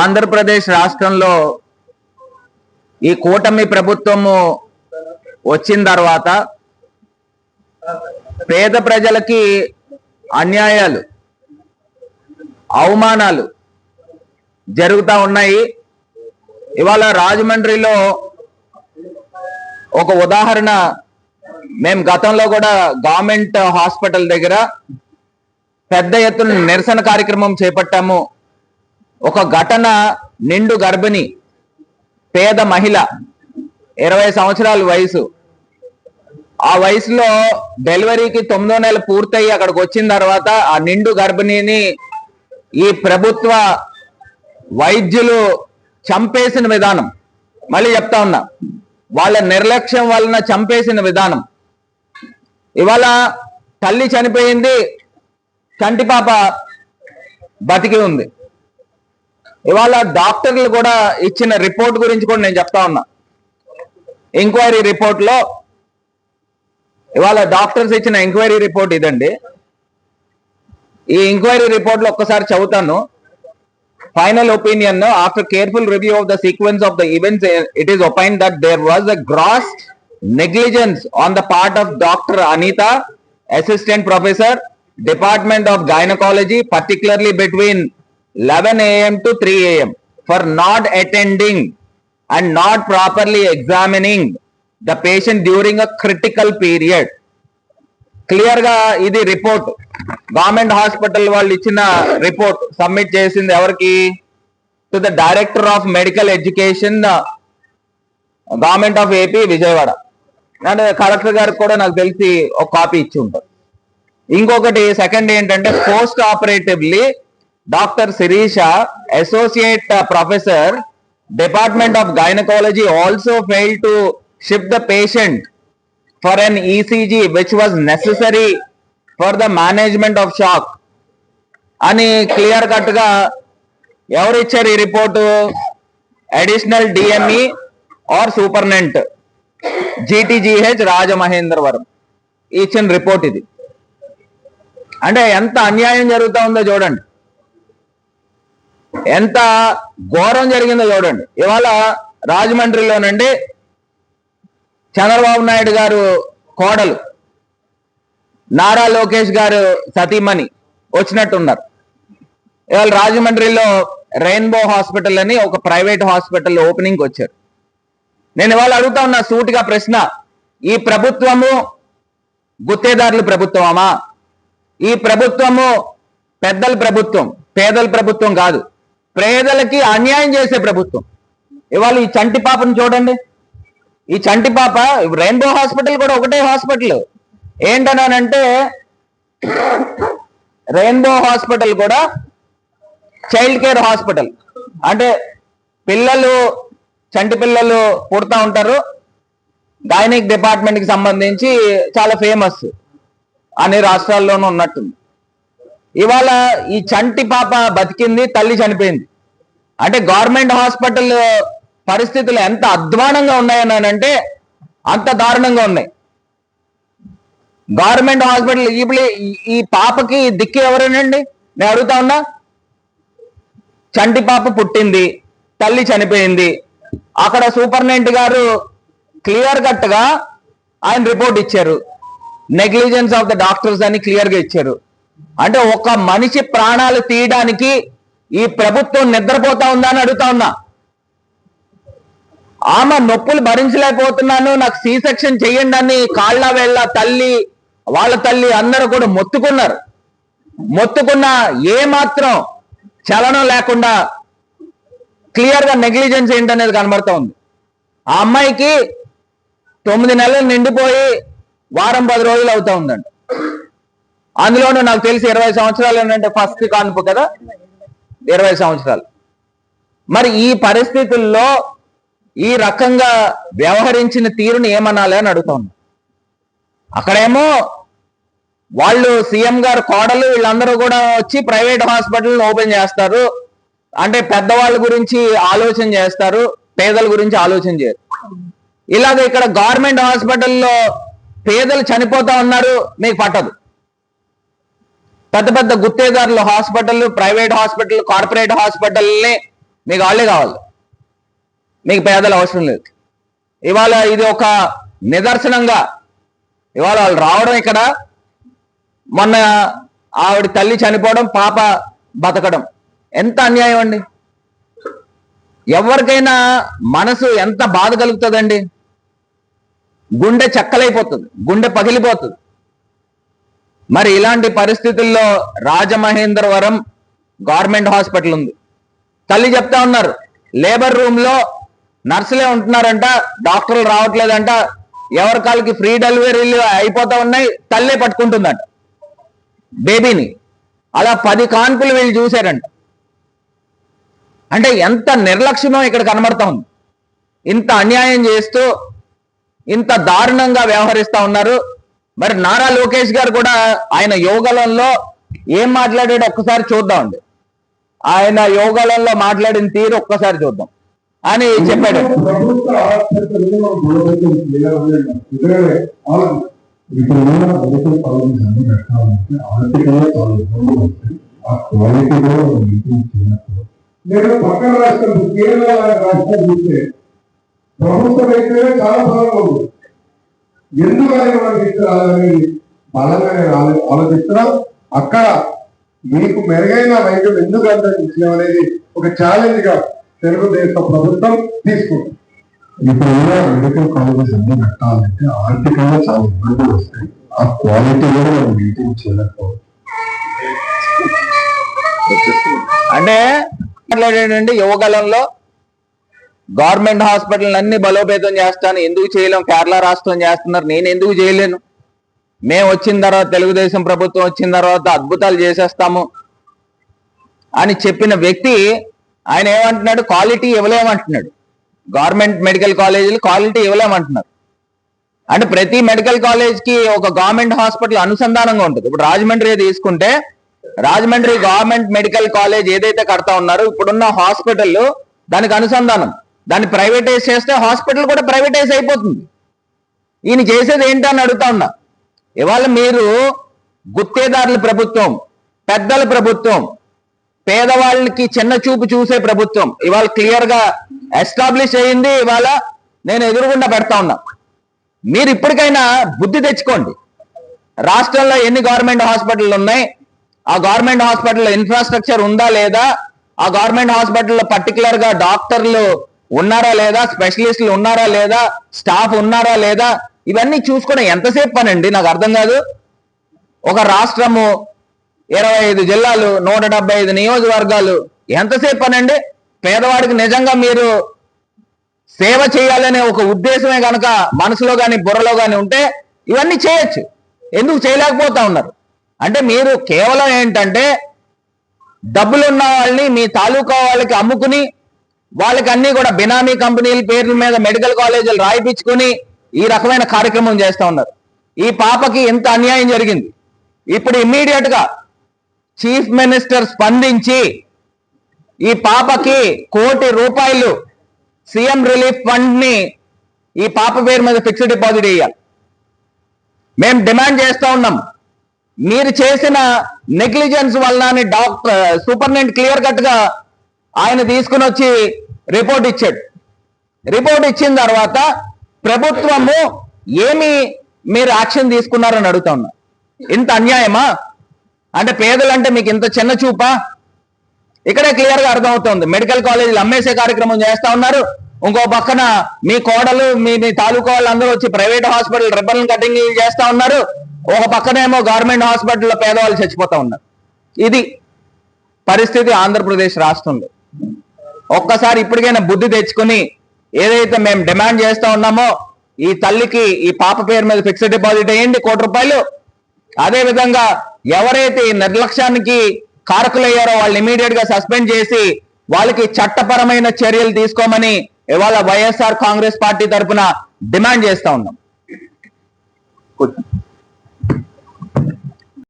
ఆంధ్రప్రదేశ్ రాష్ట్రంలో ఈ కూటమి ప్రభుత్వము వచ్చిన తర్వాత పేద ప్రజలకి అన్యాయాలు అవమానాలు జరుగుతూ ఉన్నాయి. ఇవాళ రాజమండ్రిలో ఒక ఉదాహరణ మేము గతంలో కూడా గవర్నమెంట్ హాస్పిటల్ దగ్గర పెద్ద ఎత్తున నిరసన కార్యక్రమం చేపట్టాము. ఒక ఘటన నిండు గర్భిణి పేద మహిళ ఇరవై సంవత్సరాల వయసు. ఆ వయసులో డెలివరీకి తొమ్మిదో నెల పూర్తయి అక్కడికి వచ్చిన తర్వాత ఆ నిండు గర్భిణిని ఈ ప్రభుత్వ వైద్యులు చంపేసిన విధానం. మళ్ళీ చెప్తా ఉన్నా వాళ్ళ నిర్లక్ష్యం వలన చంపేసిన విధానం. ఇవాళ తల్లి చనిపోయింది కంటి పాప బతికి ఉంది. ఇవాళ డాక్టర్లు కూడా ఇచ్చిన రిపోర్ట్ గురించి కూడా నేను చెప్తా ఉన్నా. ఎంక్వైరీ రిపోర్ట్లో ఇవాళ డాక్టర్స్ ఇచ్చిన ఎంక్వైరీ రిపోర్ట్ ఇదండి. ఈ ఎంక్వైరీ రిపోర్ట్లో ఒక్కసారి చదువుతాను. Final opinion after careful review of the sequence of the events it is opine that there was a gross negligence on the part of doctor Anitha assistant professor department of gynaecology particularly between 11 a.m. to 3 a.m. for not attending and not properly examining the patient during a critical period. క్లియర్గా ఇది report government hospital వాళ్ళు ఇచ్చిన report submit చేసింది ఎవరికి to the director of medical education government of AP Vijayawada and collector గారికి కూడా నాకు తెలిసి ఒక కాపీ ఇచ్చి ఉంటారు ఇంకొకటి సెకండ్ ఏంటంటే post operatively doctor Sirisha associate professor department of gynaecology also fail to shift the patient for an ECG which was necessary for the management of shock అని క్లియర్ కట్గా ఎవరు ఇచ్చారు ఈ report? Additional DME or superintendent GTGH Rajamahendravaram ఇచ్చిన report ఇది. అంటే ఎంత అన్యాయం జరుగుతూ ఉందో చూడండి. ఎంత ఘోరం జరిగిందో చూడండి. ఇవాళ రాజమండ్రిలోనండి చంద్రబాబు నాయుడు గారు కోడలు నారా లోకేష్ గారు సతీమణి వచ్చినట్టున్నారు. ఇవాళ రాజమండ్రిలో రెయిన్బో హాస్పిటల్ అని ఒక ప్రైవేట్ హాస్పిటల్ ఓపెనింగ్ వచ్చారు. నేను ఇవాళ అడుగుతా ఉన్నా సూటిగా ప్రశ్న ఈ ప్రభుత్వము గుత్తేదారుల ప్రభుత్వమా? ఈ ప్రభుత్వము పెద్దల ప్రభుత్వం పేదల ప్రభుత్వం కాదు. పేదలకి అన్యాయం చేసే ప్రభుత్వం. ఇవాళ ఈ చంటి పాపను చూడండి. ఈ చంటి పాప రెయిన్బో హాస్పిటల్ కూడా ఒకటే హాస్పిటల్ ఏంటనంటే రెయిన్బో హాస్పిటల్ కూడా చైల్డ్ కేర్ హాస్పిటల్ అంటే పిల్లలు చంటి పిల్లలు పుడతా ఉంటారు. గైనిక్ డిపార్ట్మెంట్కి సంబంధించి చాలా ఫేమస్ అన్ని రాష్ట్రాల్లోనూ ఉన్నట్టుంది. ఇవాళ ఈ చంటి పాప బతికింది తల్లి చనిపోయింది. అంటే గవర్నమెంట్ హాస్పిటల్ పరిస్థితులు ఎంత అధ్వానంగా ఉన్నాయని అంటే అంత దారుణంగా ఉన్నాయి. గవర్నమెంట్ హాస్పిటల్ ఇప్పుడు ఈ- పాపకి దిక్కు ఎవరేనండి? నేను అడుగుతా ఉన్నా. చంటి పాప పుట్టింది తల్లి చనిపోయింది. అక్కడ సూపర్నెంట్ గారు క్లియర్ కట్గా ఆయన రిపోర్ట్ ఇచ్చారు. నెగ్లిజెన్స్ ఆఫ్ ద డాక్టర్స్ అని క్లియర్గా ఇచ్చారు. అంటే ఒక మనిషి ప్రాణాలు తీయడానికి ఈ ప్రభుత్వం నిద్రపోతా ఉందా అని అడుగుతా ఉన్నా. ఆమె నొప్పులు భరించలేకపోతున్నాను నాకు సీ సెక్షన్ చేయండి అని కాళ్ళ వేళ్ళ తల్లి వాళ్ళ తల్లి అందరూ కూడా మొత్తుకున్నారు. మొత్తుకున్న ఏ మాత్రం చలనం లేకుండా క్లియర్గా నెగ్లిజెన్స్ ఏంటనేది కనబడతా ఉంది. ఆ అమ్మాయికి తొమ్మిది నెలలు నిండిపోయి వారం పది రోజులు అవుతా ఉందండి. అందులోనూ నాకు తెలిసి ఇరవై సంవత్సరాలు ఏంటంటే ఫస్ట్ కాన్పు కదా? ఇరవై సంవత్సరాలు. మరి ఈ పరిస్థితుల్లో ఈ రకంగా వ్యవహరించిన తీరుని ఏమనాలి అని అడుగుతాను. అక్కడేమో వాళ్ళు సీఎం గారు కోడలు వీళ్ళందరూ కూడా వచ్చి ప్రైవేట్ హాస్పిటల్ ఓపెన్ చేస్తారు. అంటే పెద్దవాళ్ళ గురించి ఆలోచన చేస్తారు పేదల గురించి ఆలోచన చేయరు ఇలాగ ఇక్కడ గవర్నమెంట్ హాస్పిటల్లో పేదలు చనిపోతా ఉన్నారు మీకు పట్టదు. పెద్ద పెద్ద గుత్తేదారులు హాస్పిటల్ ప్రైవేట్ హాస్పిటల్ కార్పొరేట్ హాస్పిటల్ని మీకు వాళ్ళే కావాలి. మీకు పేదలు అవసరం లేదు. ఇవాళ ఇది ఒక నిదర్శనంగా ఇవాళ వాళ్ళు రావడం ఇక్కడ మొన్న ఆవిడ తల్లి చనిపోవడం పాప బతకడం. ఎంత అన్యాయం అండి? ఎవరికైనా మనసు ఎంత బాధ కలుగుతుందండి? గుండె చెక్కలైపోతుంది గుండె పగిలిపోతుంది. మరి ఇలాంటి పరిస్థితుల్లో రాజమహేంద్రవరం గవర్నమెంట్ హాస్పిటల్ ఉంది. తల్లి చెప్తా ఉన్నారు లేబర్ రూమ్లో నర్సులే ఉంటున్నారంట డాక్టర్లు రావట్లేదంట ఎవరి కాళ్ళకి ఫ్రీ డెలివరీలు అయిపోతా ఉన్నాయి తల్లే పట్టుకుంటుందంట. బేబీని. అలా పది కాన్పులు వీళ్ళు చూశారంట. అంటే ఎంత నిర్లక్ష్యమో ఇక్కడ కనబడతా ఉంది. ఇంత అన్యాయం చేస్తూ ఇంత దారుణంగా వ్యవహరిస్తా ఉన్నారు. మరి నారా లోకేష్ గారు కూడా ఆయన యోగలంలో ఏం మాట్లాడాడు ఒక్కసారి చూద్దామండి. ఆయన యోగలంలో మాట్లాడిన తీరు ఒక్కసారి చూద్దాం. అని చెప్పాడు. నేను పక్కన రాష్ట్రం కేరళ రాష్ట్రం చూస్తే ప్రభుత్వం అయితే చాలా బాగా ఉంది ఎందుకు ఆయన మనకి ఇస్తారని బలంగా నేను ఆలో- ఆలోచిస్తున్నా అక్కడ మీకు మెరుగైన వైద్యం ఎందుకు అందించడం అనేది ఒక ఛాలెంజ్గా తెలుగుదేశం ప్రభుత్వం తీసుకుంది. ఇప్పుడు ఉన్న మెడికల్ కాలేజెస్ అన్ని పెట్టాలంటే ఆర్థికంగా చాలా ఇబ్బందులు వస్తాయి. ఆ క్వాలిటీ కూడా మనం మెయింటైన్ చేయలేకపోవచ్చు. అంటే మాట్లాడాడండి యువగలంలో గవర్నమెంట్ హాస్పిటల్ అన్ని బలోపేతం చేస్తాను. ఎందుకు చేయలేం? కేరళ రాష్ట్రం చేస్తున్నారు. నేను ఎందుకు చేయలేను? మేము వచ్చిన తర్వాత తెలుగుదేశం ప్రభుత్వం వచ్చిన తర్వాత అద్భుతాలు చేసేస్తాము అని చెప్పిన వ్యక్తి ఆయన ఏమంటున్నాడు? క్వాలిటీ ఇవ్వలేమంటున్నాడు. గవర్నమెంట్ మెడికల్ కాలేజీలు క్వాలిటీ ఇవ్వలేమంటున్నారు. అంటే ప్రతి మెడికల్ కాలేజ్కి ఒక గవర్నమెంట్ హాస్పిటల్ అనుసంధానంగా ఉంటుంది. ఇప్పుడు రాజమండ్రి తీసుకుంటే రాజమండ్రి గవర్నమెంట్ మెడికల్ కాలేజ్ ఏదైతే కడతా ఉన్నారో ఇప్పుడున్న హాస్పిటల్ దానికి అనుసంధానం. దాన్ని ప్రైవేటైజ్ చేస్తే హాస్పిటల్ కూడా ప్రైవేటైజ్ అయిపోతుంది. ఈయన చేసేది ఏంటని అడుగుతా ఉన్నా. ఇవాళ మీరు గుత్తేదారుల ప్రభుత్వం పెద్దల ప్రభుత్వం పేదవాళ్ళకి చిన్న చూపు చూసే ప్రభుత్వం ఇవాళ క్లియర్గా ఎస్టాబ్లిష్ అయింది ఇవాళ నేను ఎదురుగుండా పెడతా ఉన్నా. మీరు ఇప్పటికైనా బుద్ధి తెచ్చుకోండి. రాష్ట్రంలో ఎన్ని గవర్నమెంట్ హాస్పిటల్ ఉన్నాయి? ఆ గవర్నమెంట్ హాస్పిటల్లో ఇన్ఫ్రాస్ట్రక్చర్ ఉందా లేదా? ఆ గవర్నమెంట్ హాస్పిటల్లో పర్టికులర్గా డాక్టర్లు ఉన్నారా లేదా? స్పెషలిస్టులు ఉన్నారా లేదా? స్టాఫ్ ఉన్నారా లేదా? ఇవన్నీ చూసుకోవడం ఎంతసేపు పనండి? నాకు అర్థం కాదు. ఒక రాష్ట్రము ఇరవై ఐదు జిల్లాలు నూట డెబ్బై ఐదు నియోజకవర్గాలు ఎంతసేపు పనండి? పేదవాడికి నిజంగా మీరు సేవ చేయాలనే ఒక ఉద్దేశమే కనుక మనసులో కానీ బుర్రలో కానీ ఉంటే ఇవన్నీ చేయొచ్చు. ఎందుకు చేయలేకపోతా ఉన్నారు? అంటే మీరు కేవలం ఏంటంటే డబ్బులు ఉన్న వాళ్ళని మీ తాలూకా వాళ్ళకి అమ్ముకుని వాళ్ళకి అన్ని కూడా బినామీ కంపెనీల పేర్ల మీద మెడికల్ కాలేజీలు రాయిపించుకుని ఈ రకమైన కార్యక్రమం చేస్తూ ఉన్నారు. ఈ పాపకి ఎంత అన్యాయం జరిగింది. ఇప్పుడు ఇమ్మీడియట్గా చీఫ్ మినిస్టర్ స్పందించి ఈ పాపకి కోటి రూపాయలు సీఎం రిలీఫ్ ఫండ్ని ఈ పాప పేరు మీద ఫిక్స్డ్ డిపాజిట్ వేయాలి మేము డిమాండ్ చేస్తూ ఉన్నాం. మీరు చేసిన నెగ్లిజెన్స్ వల్ల డాక్టర్ సూపరింటెండెంట్ క్లియర్ కట్గా ఆయన తీసుకుని వచ్చి రిపోర్ట్ ఇచ్చాడు. రిపోర్ట్ ఇచ్చిన తర్వాత ప్రభుత్వము ఏమి మీరు యాక్షన్ తీసుకున్నారని అడుగుతా ఉన్నా ఇంత అన్యాయమా? అంటే పేదలంటే మీకు ఇంత చిన్న చూపా? ఇక్కడే క్లియర్గా అర్థమవుతోంది. మెడికల్ కాలేజీలు అమ్మేసే కార్యక్రమం చేస్తా ఉన్నారు. ఇంకో పక్కన మీ కోడలు మీ మీ తాలూకా వాళ్ళందరూ వచ్చి ప్రైవేట్ హాస్పిటల్ రిబ్బన్ కటింగ్ చేస్తా ఉన్నారు. ఒక పక్కనేమో గవర్నమెంట్ హాస్పిటల్లో పేదవాళ్ళు చచ్చిపోతా ఉన్నారు. ఇది పరిస్థితి ఆంధ్రప్రదేశ్ రాష్ట్రంలో. ఒక్కసారి ఇప్పటికైనా బుద్ధి తెచ్చుకుని ఏదైతే మేము డిమాండ్ చేస్తా ఉన్నామో ఈ తల్లికి ఈ పాప పేరు మీద ఫిక్స్డ్ డిపాజిట్ వేయండి కోటి రూపాయలు. అదే విధంగా ఎవరైతే ఈ నిర్లక్ష్యానికి కారకులయ్యారో వాళ్ళని ఇమీడియట్గా సస్పెండ్ చేసి వాళ్ళకి చట్టపరమైన చర్యలు తీసుకోమని ఇవాళ వైఎస్ఆర్ కాంగ్రెస్ పార్టీ తరఫున డిమాండ్ చేస్తా ఉన్నాం.